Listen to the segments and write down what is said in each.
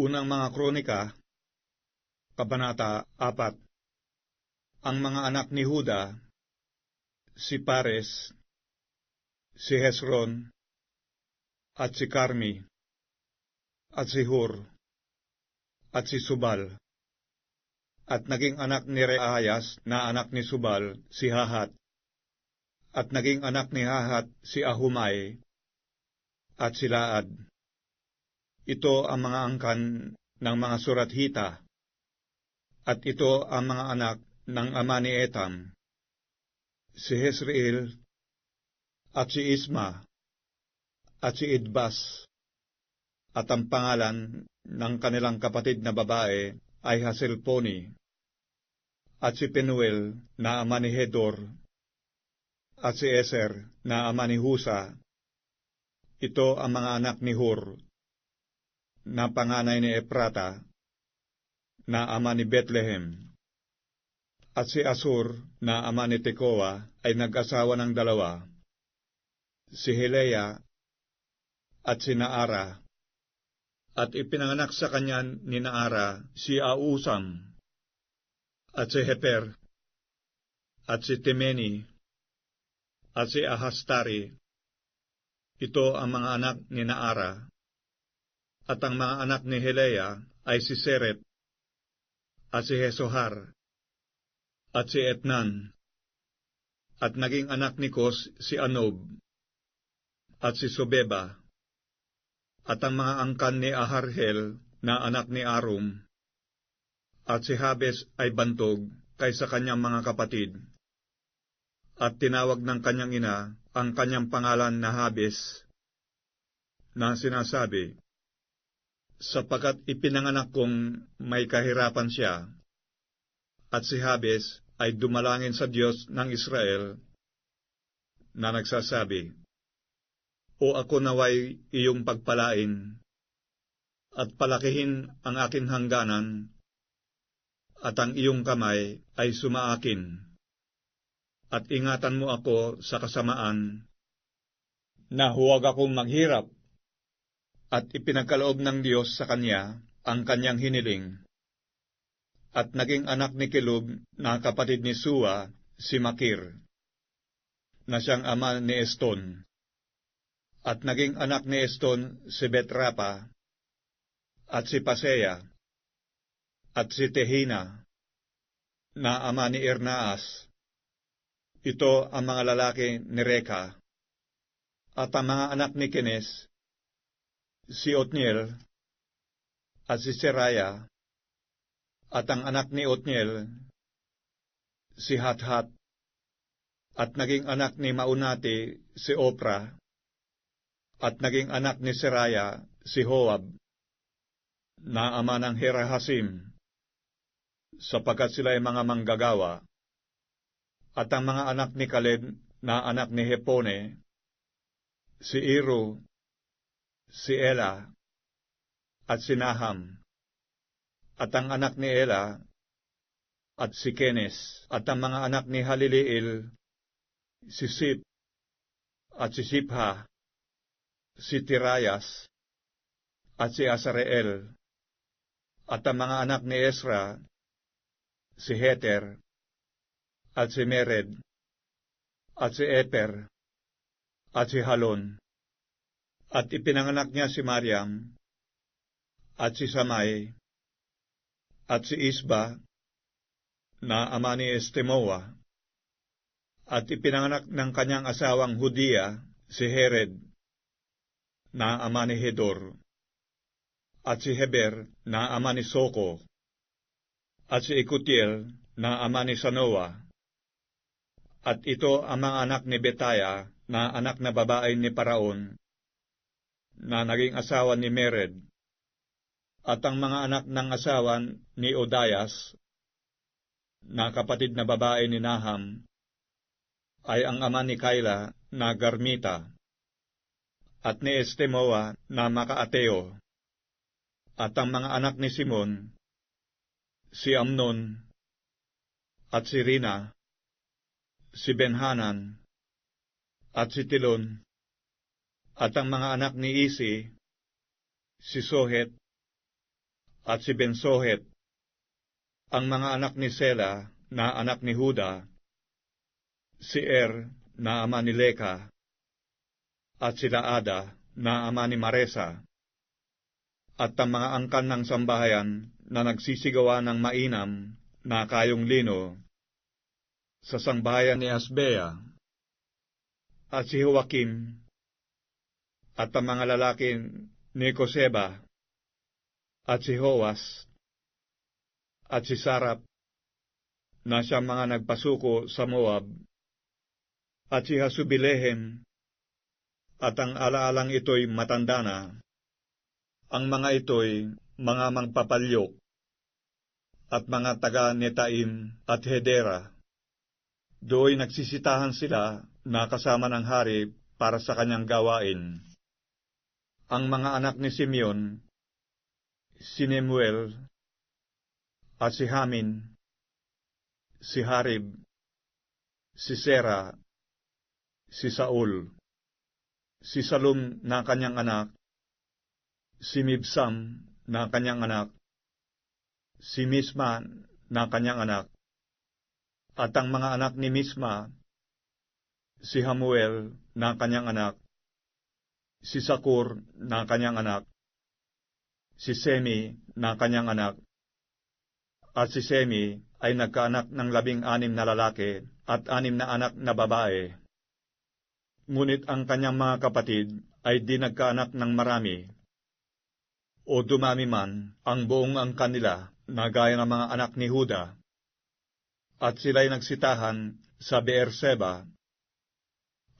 Unang mga kronika, Kabanata 4 Ang mga anak ni Huda, si Pares, si Hesron, at si Carmi, at si Hur, at si Subal, at naging anak ni Reayas na anak ni Subal, si Hahat, at naging anak ni Hahat si Ahumay, at si Laad. Ito ang mga angkan ng mga surathita, at ito ang mga anak ng ama ni Etam, si Hezreel, at si Isma, at si Idbas, at ang pangalan ng kanilang kapatid na babae ay Haselponi, at si Penuel na ama ni Hedor, at si Eser na ama ni Husa. Ito ang mga anak ni Hur, na panganay ni Eprata, na ama ni Bethlehem. At si Asur, na ama ni Tekoa, ay nag-asawa ng dalawa, si Helea at si Naara. At ipinanganak sa kanya ni Naara si Ausam, at si Heper, at si Temeni, at si Ahastari. Ito ang mga anak ni Naara. At ang mga anak ni Helea ay si Seret, at si Hesohar, at si Etnan, at naging anak ni Kos si Anob, at si Sobeba, at ang mga angkan ni Aharhel na anak ni Arum, at si Habes ay bantog kaysa kanyang mga kapatid, at tinawag ng kanyang ina ang kanyang pangalan na Habes, na sinasabi, sapagkat ipinanganak kong may kahirapan siya, at si Habes ay dumalangin sa Diyos ng Israel, na nagsasabi, O ako naway iyong pagpalain, at palakihin ang aking hangganan, at ang iyong kamay ay sumaakin, at ingatan mo ako sa kasamaan, na huwag akong maghirap at ipinagkaloob ng Diyos sa kanya ang kanyang hiniling. At naging anak ni Kilub na kapatid ni Suwa, si Makir, na siyang ama ni Eston. At naging anak ni Eston si Betrapa, at si Pasea, at si Tehina, na ama ni Irnaas. Ito ang mga lalaki ni Reka, at ang mga anak ni Kines, si Otniel, at si Seraya, at ang anak ni Otniel, si Hathat, at naging anak ni Maunati, si Opra, at naging anak ni Seraya, si Hoab, na ama ng Herahasim, sapagkat sila ay mga manggagawa, at ang mga anak ni Kaled na anak ni Hepone, si Iru, si Ela, at si Naham, at ang anak ni Ela, at si Kenes, at ang mga anak ni Haliliil, si Sip, at si Sipha, si Tirayas, at si Asareel, at ang mga anak ni Esra, si Heter, at si Mered, at si Eper, at si Halon, at ipinanganak niya si Mariam, at si Samay, at si Isba, na ama ni Estemoa, at ipinanganak ng kanyang asawang Hudiya, si Hered, na ama ni Hedor, at si Heber, na ama ni Soko, at si Ikutiel, na ama ni Sanoa, at ito ang mga anak ni Betaya, na anak na babae ni Paraon, na naging asawa ni Mered, at ang mga anak ng asawa ni Odayas, na kapatid na babae ni Naham, ay ang ama ni Kaila na Garmita, at ni Estemoa na Makaateo, at ang mga anak ni Simon, si Amnon, at si Rina, si Benhanan, at si Tilon, at ang mga anak ni Isi, si Sohet, at si Bensohet. Ang mga anak ni Sela na anak ni Huda, si Er na ama ni Leka, at sila Ada na ama ni Maresa, at ang mga angkan ng sambahayan na nagsisigawa ng mainam na kayong lino sa sangbahayan ni Asbea, at si Joakim, at ang mga lalaki ni Koseba, at si Hoas, at si Sarap, na siyang mga nagpasuko sa Moab, at si Hasubilehem, at ang alaalang ito'y matanda na. Ang mga ito'y mga mangpapalyok, at mga taga Netaim at Hedera. Do'y nagsisitahan sila na kasama ng hari para sa kanyang gawain. Ang mga anak ni Simeon, si Nemuel, at si Hamin, si Harib, si Sera, si Saul, si Salum na kanyang anak, si Mibsam na kanyang anak, si Misma na kanyang anak, at ang mga anak ni Misma, si Hamuel na kanyang anak, si Sakur na kanyang anak, si Semi na kanyang anak, at si Semi ay nagkaanak ng labing anim na lalaki at anim na anak na babae. Ngunit ang kanyang mga kapatid ay di nagkaanak ng marami. O dumami man ang buong ang kanila na gaya ng mga anak ni Huda. At sila'y nagsitahan sa Beerseba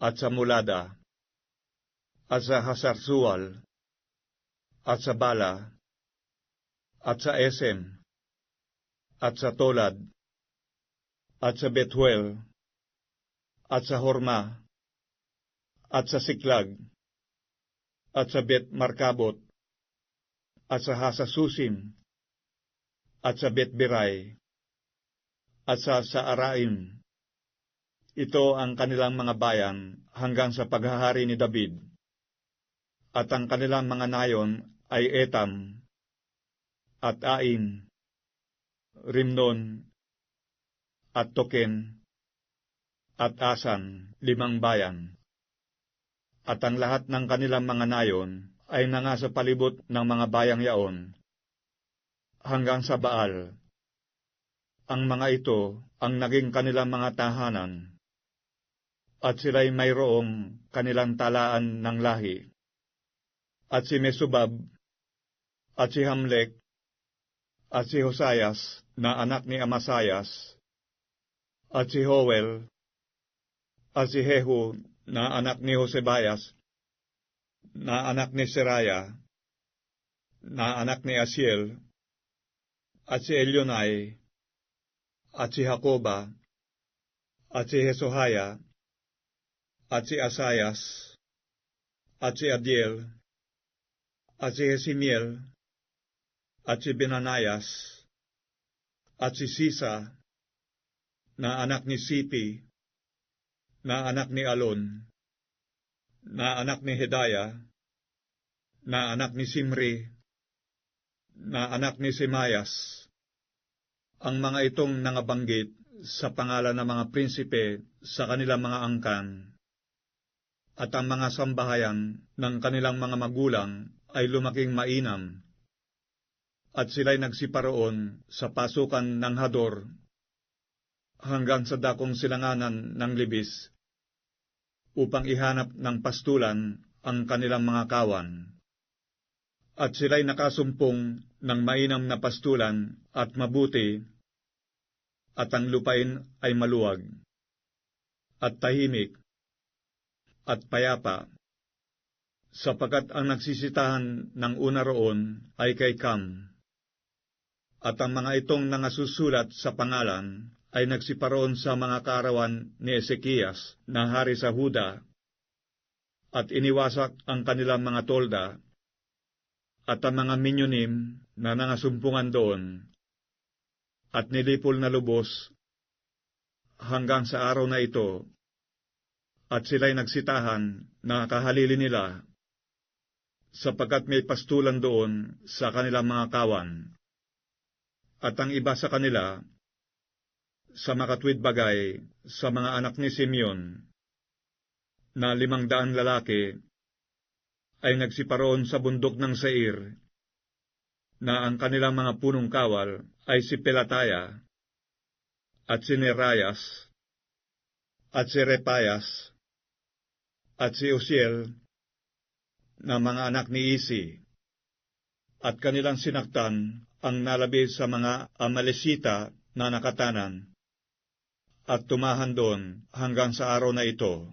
at sa Mulada at sa Hasarsual at sa Bala at sa Esem at sa Tolad at sa Bethuel at sa Horma at sa Siklag at sa Bet Markabot at sa Hasasusim at sa Bet Biray at sa Saaraim. Ito ang kanilang mga bayan hanggang sa paghahari ni David. At ang kanilang mga nayon ay Etam, at Ain, Rimnon, at Token, at Asan, limang bayan. At ang lahat ng kanilang mga nayon ay nangasa palibot ng mga bayang yaon, hanggang sa Baal. Ang mga ito ang naging kanilang mga tahanan, at sila'y mayroong kanilang talaan ng lahi. At si Mesubab, at si Hamlek, at si Hosayas na anak ni Amasayas, at si Howel, at si Hehu na anak ni Josebayas, na anak ni Seraya, na anak ni Asiel, at si Elionai, at si Jacoba, at si Hesohaya, at si Asayas, at si Adiel, at si Hesimiel, at si Benanayas, at si Sisa, na anak ni Sipi, na anak ni Alon, na anak ni Hedaya, na anak ni Simri, na anak ni Simayas. Ang mga itong nangabanggit sa pangalan ng mga prinsipe sa kanilang mga angkan, at ang mga sambahayan ng kanilang mga magulang ay lumaking mainam, at sila'y nagsiparoon sa pasukan ng Hador hanggang sa dakong silanganan ng Libis upang ihanap ng pastulan ang kanilang mga kawan. At sila'y nakasumpong ng mainam na pastulan at mabuti, at ang lupain ay maluwag, at tahimik, at payapa, sapagat ang nagsisitahan ng una roon ay kay Cam. At ang mga itong nangasusulat sa pangalan ay nagsiparoon sa mga kaarawan ni Ezekias na hari sa Huda, at iniwasak ang kanilang mga tolda, at ang mga minyonim na nangasumpungan doon, at nilipol na lubos hanggang sa araw na ito, at sila'y nagsitahan na kahalili nila, sapagkat may pastulan doon sa kanilang mga kawan. At ang iba sa kanila, sa makatwid bagay sa mga anak ni Simeon, na limang daan lalaki, ay nagsiparoon sa bundok ng Sair, na ang kanilang mga punong kawal ay si Pelataya, at si Nerayas, at si Repayas, at si Usiel, na mga anak ni Isi, at kanilang sinaktan ang nalabi sa mga Amalesita na nakatanan, at tumahan doon hanggang sa araw na ito.